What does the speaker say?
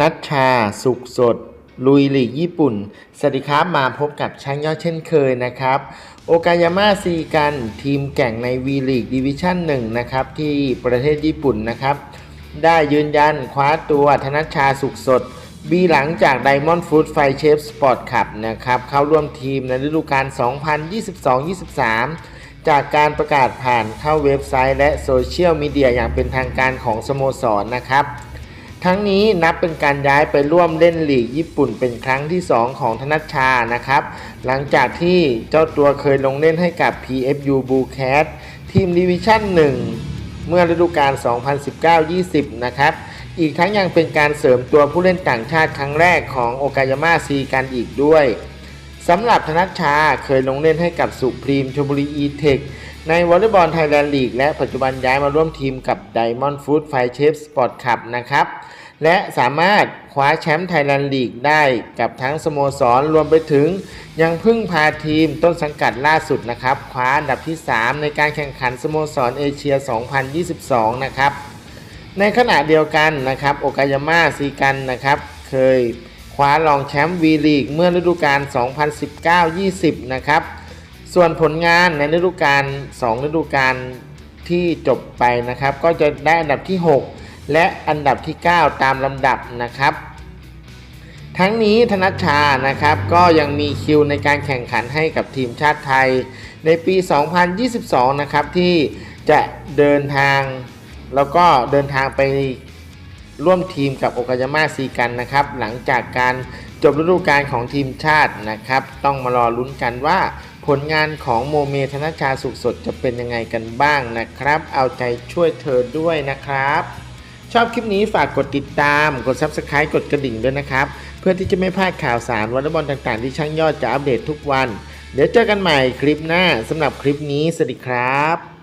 นัชชา สุขสด ลุยลีกญี่ปุ่น สวัสดีครับมาพบกับช่างยอดเช่นเคยนะครับ โอกายาม่าซีกันทีมแก่งในวีลีกดิวิชั่น1นะครับ ที่ประเทศญี่ปุ่นนะครับ ได้ยืนยันคว้าตัวธนัชชาสุขสด บีหลังจาก Diamond Food f i Chef Sport Cup นะครับ เข้าร่วมทีมในฤดูกาล 2022-23จากการประกาศผ่านเข้าเว็บไซต์และโซเชียลมีเดียอย่างเป็นทางการของสโมสรนะครับ ทั้งนี้นับเป็นการย้ายไปร่วมเล่นลีกญี่ปุ่นเป็นครั้งที่ 2 ของธนัชชานะครับ หลังจากที่เจ้าตัวเคยลงเล่นให้กับ PFU Blue Cat ทีมดิวิชั่น 1 เมื่อฤดูกาล 2019-20 นะครับ อีกทั้งยังเป็นการเสริมตัวผู้เล่นต่างชาติครั้งแรกของโอกายาม่าซีกันอีกด้วย สำหรับธนัชชาเคยลงเล่นให้กับสุพรีมชลบุรีอีเทคในวอลเลย์บอลไทยแลนด์ลีกและปัจจุบันย้ายมาร่วมทีมกับ Diamond Food f i Chef Sport Cup นะครับ และสามารถคว้าแชมป์ไทยแลนด์ลีกได้กับทั้งสโมสรรวมไปถึง ยังพึ่งพาทีมต้นสังกัดล่าสุดนะครับ คว้าอันดับที่ 3 ในการแข่งขันสโมสรเอเชีย 2022 นะครับ ในขณะเดียวกันนะครับโอกายาม่าซีกันนะครับเคย คว้ารองแชมป์วีลีกเมื่อฤดูกาล 2019-20 นะครับ ส่วนผลงานในฤดูกาล 2 ฤดูกาลที่จบไปนะครับ ก็จะได้อันดับที่ 6 และอันดับที่ 9 ตามลำดับนะครับ ทั้งนี้ธนัชชานะครับก็ยังมีคิวในการแข่งขันให้กับทีมชาติไทย ในปี 2022 นะครับที่จะเดินทางแล้วก็เดินทางไป ร่วมทีมกับโอกายาม่าซีกันนะครับ หลังจากการจบฤดูกาลของทีมชาตินะครับ ต้องมารอลุ้นกันว่า ผลงานของโมเมธนชาสุขสดจะเป็นยังไงกันบ้างนะครับ เอาใจช่วยเธอด้วยนะครับ ชอบคลิปนี้ฝากกดติดตาม กด Subscribe กดกระดิ่งด้วยนะครับ เพื่อที่จะไม่พลาดข่าวสารวอลเลย์บอลต่างๆ ที่ช่างยอดจะอัปเดตทุกวัน เดี๋ยวเจอกันใหม่คลิปหน้าสำหรับคลิปนี้สวัสดีครับ